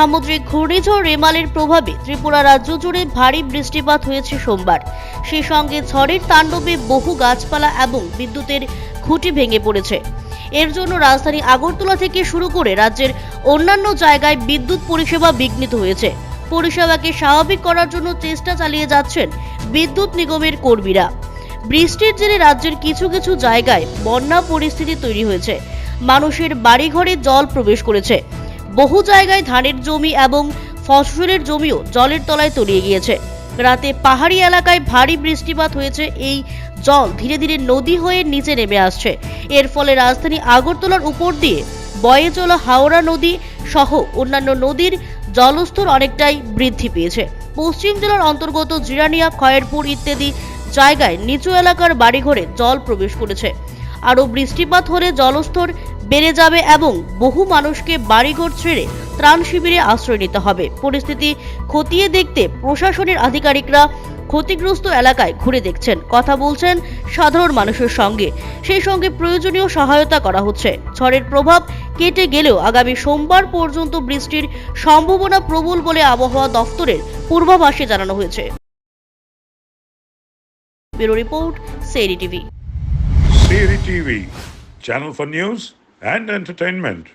সামুদ্রিক ঘূর্ণিঝড় রেমালের প্রভাবে ত্রিপুরা রাজ্য জুড়ে ভারী বৃষ্টিপাত হয়েছে সোমবার। সেই সঙ্গে ঝড়ের তাণ্ডবে বহু গাছপালা এবং বিদ্যুতের খুঁটি ভেঙে পড়েছে। এর জন্য রাজধানী আগরতলা থেকে শুরু করে রাজ্যের অন্যান্য জায়গায় বিদ্যুৎ পরিষেবা বিঘ্নিত হয়েছে। পরিষেবাকে স্বাভাবিক করার জন্য চেষ্টা চালিয়ে যাচ্ছেন বিদ্যুৎ নিগমের কর্মীরা। বৃষ্টির জেরে রাজ্যের কিছু কিছু জায়গায় বন্যা পরিস্থিতি তৈরি হয়েছে। মানুষের বাড়িঘরে জল প্রবেশ করেছে। বহু জায়গায় ধানের জমি এবং ফসলের জমিও জলের তলায় তলিয়ে গিয়েছে। রাতে পাহাড়ি এলাকায় ভারী বৃষ্টিপাত হয়েছে। এই জল ধীরে ধীরে নদী হয়ে নিচে নেমে আসছে। এর ফলে রাজধানী আগরতলার উপর দিয়ে বয়ে চলা হাওড়া নদী সহ অন্যান্য নদীর জলস্তর অনেকটাই বৃদ্ধি পেয়েছে। পশ্চিম জেলার অন্তর্গত জিরানিয়া, খয়েরপুর ইত্যাদি জায়গায় নিচু এলাকার বাড়িঘরে জল প্রবেশ করেছে। আরও বৃষ্টিপাত হলে জলস্তর বেড়ে যাবে এবং বহু মানুষকে বাড়িঘর ছেড়ে ত্রাণ শিবিরে আশ্রয় নিতে হবে। পরিস্থিতি খতিয়ে দেখতে প্রশাসনের আধিকারিকরা ক্ষতিগ্রস্ত এলাকায় ঘুরে দেখছেন। কথা বলছেন সাধারণ মানুষের সঙ্গে। সেই সঙ্গে প্রয়োজনীয় সহায়তা করা হচ্ছে। ঝড়ের প্রভাব কেটে গেলেও আগামী সোমবার পর্যন্ত বৃষ্টির সম্ভাবনা প্রবল বলে আবহাওয়া দফতরের পূর্বাভাসে জানানো হয়েছে। Bureau report Siri TV. Siri TV, channel for news and entertainment.